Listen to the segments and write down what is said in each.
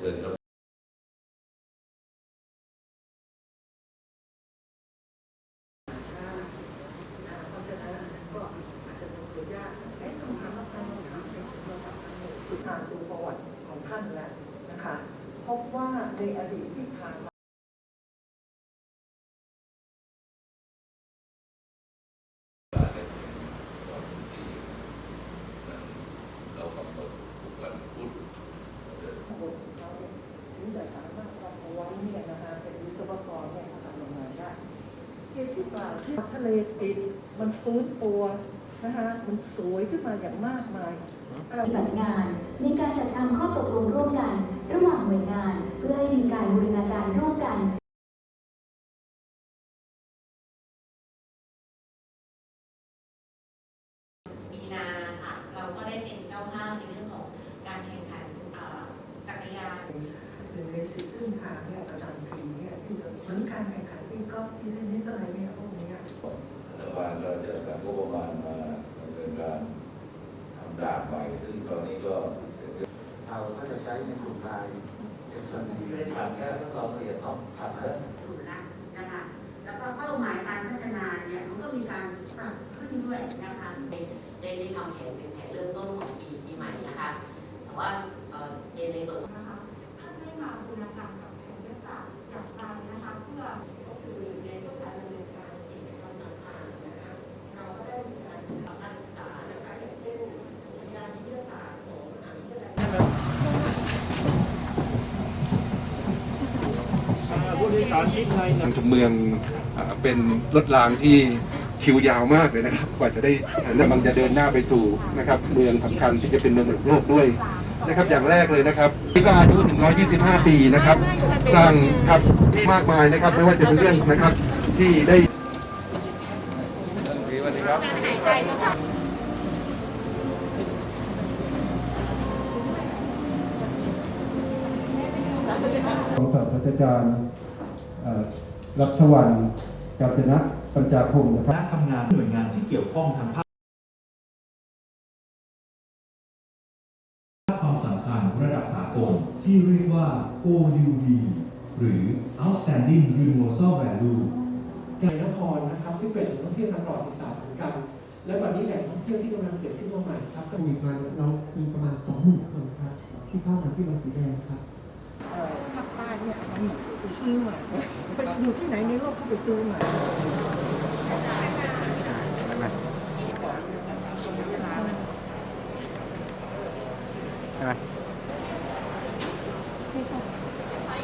เชิญครับชาติอ่าเพราะฉะนั้นก็เป็นตัวยากเอ๊ะคำถามว่าท่านถามเป็นสุดทางดูประวัติของท่านแล้วนะคะ พบว่าในอดีตที่ผ่านมา เรากำหนดทุกวันพุธ บทของเขาเนี่ยถึงจะสามารถทำเอาไว้เนี่ยนะคะเป็นวิศวกรเนี่ยเขาทำโรงงานได้ หตุที่กล่าที่ทะเลปิดมันฟื้นตัวนะคะมันสวยขึ้นมาอย่างมากมายปฏิบัติงาน มีการจัดทำข้อตกลงร่วมกัน ระหว่างหน่วยงาน เพื่อให้มีการบูรณาการร่วมกัน มีนาค่ะ เราก็ได้เป็นเจ้าภาพในเรื่องของการแข่งขันเอ่อจักรยาน หนึ่งในสิบเส้นทางเนี่ยประจำปีเนี่ยที่จะเหมือนการแข่งขันที่กอล์ฟที่เล่นนิสอะไรเนี่ยพวกเนี้ย รัฐบาลก็จะจัดงบประมาณมาดำเนินการทำด่านใหม่ ซึ่งตอนนี้ก็ เราก็จะใช้ในกลุ่มไลน์เอสเอ็นดีไม่ได้ถามแค่เรื่องรายละเอียดต้องถามแค่สูตรละนะคะแล้วก็เป้าหมายการพัฒนาเนี่ยมันก็มีการปรับขึ้นด้วยนะคะได้ได้ทำแผนเป็นแผนเริ่มต้นของปีปีใหม่นะคะแต่ว่าเอ่อในในส่วน นะคะท่านได้มาบูรณาการกับแผนยุทธศาสตร์อย่างไรนะคะ เพื่อ ก็คือในช่วงการดำเนินการกิจกรรมต่างๆนะคะเราก็ได้มีการทำการศึกษานะคะอย่างเช่นงานวิทยาศาสตร์ของมหาวิทยาลัย ทางชมเมืองอ่าเป็นรถรางที่คิวยาวมากเลยนะครับ กว่าจะได้กำลังจะเดินหน้าไปสู่นะครับเมืองสำคัญที่จะเป็นเมืองระดับโลกด้วยนะครับอย่างแรกเลยนะครับที่ก็อายุถึง 125 ปีนะครับ สร้างครับมากมายนะครับ ไม่ว่าจะเป็นเรื่องนะครับที่ได้สวัสดีครับของศาสตราจารย์เอ่อ รัชวันกาญจนะปัญจาพงศ์นะครับคณะทำงานหน่วยงานที่เกี่ยวข้องทางภาคความสำคัญระดับสากลที่เรียกว่า OUV หรือ Outstanding Universal Value ในนครนะครับ ซึ่งเป็นแหล่งท่องเที่ยวทางประวัติศาสตร์เหมือนกัน และตอนนี้แหล่งท่องเที่ยวที่กำลังเกิดขึ้นมาใหม่ครับก็ก็มีมาเรามีประมาณสองหมื่นคนครับ ที่เข้ามาที่เราสีแดงครับ เอ่อภาคใต้เนี่ยมันไป ซื้อมาไปอยู่ที่ไหนในโลกเขาไปซื้อมา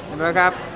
เห็นไหมครับ